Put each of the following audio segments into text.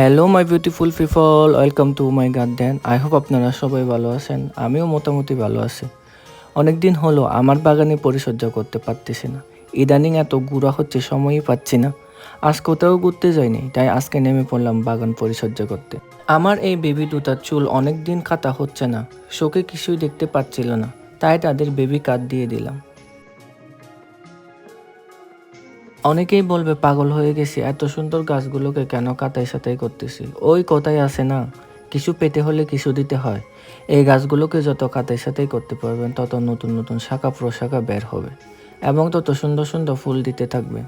Hello my beautiful people welcome to my garden I hope আপনারা সবাই ভালো আছেন। আমিও মোটামুটি ভালো আছি। অনেক দিন হলো আমার বাগানে পরিচর্যা করতে পারতেছি না। ইদানিং এত গুঁড়া হচ্ছে, সময়ই পাচ্ছি না। আজ কোথাও ঘুরতে যাইনি, তাই আজকে নেমে পড়লাম বাগান পরিচর্যা করতে। আমার এই বেবি দুটার চুল অনেক দিন কাটা হচ্ছে না। শোকে কিছুই দেখতে পাচ্ছিল না, তাই তাদের বেবি কাট দিয়ে দিলাম। অনেকেই বলবে, পাগল হয়ে গেছি, এত সুন্দর গাছগুলোকে কেন কাতাই সাতাই করতেছি? ওই কথাই আছে না? কিছু পেতে হলে কিছু দিতে হয়। এই গাছগুলোকে যত কাতাই সাতাই করতে পারবেন, তত নতুন নতুন শাখা প্রশাখা বের হবে এবং তত সুন্দর সুন্দর ফুল দিতে থাকবে।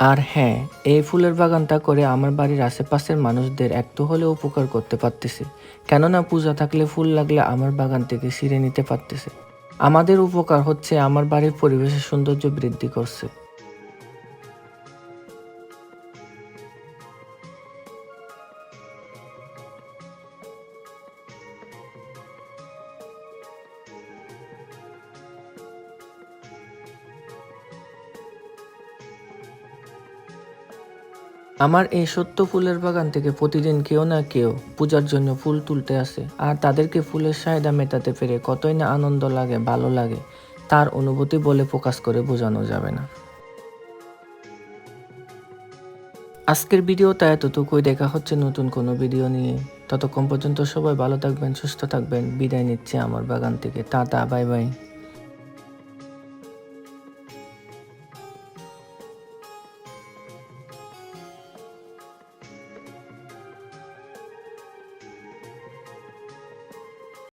আর হ্যাঁ এই ফুলের বাগানটা করে আমার বাড়ির আশেপাশের মানুষদের একটু হলেও উপকার করতে পারতেছে। কেননা পূজা থাকলে ফুল লাগলে আমার বাগান থেকে সিরে নিতে পারতেছে। আমাদের উপকার হচ্ছে আমার বাড়ির পরিবেশের সৌন্দর্য বৃদ্ধি করছে। আমার এই সত্য ফুলের বাগান থেকে প্রতিদিন কেউ না কেউ পূজার জন্য ফুল তুলতে আসে। আর তাদেরকে ফুলের চাহিদা মেটাতে পেরে কতই না আনন্দ লাগে, ভালো লাগে, তার অনুভূতি বলে প্রকাশ করে বোঝানো যাবে না। আজকের ভিডিওটা এতটুকুই, দেখা হচ্ছে নতুন কোনো ভিডিও নিয়ে। ততক্ষণ পর্যন্ত সবাই ভালো থাকবেন, সুস্থ থাকবেন। বিদায় নিচ্ছে আমার বাগান থেকে। Tata, bye bye.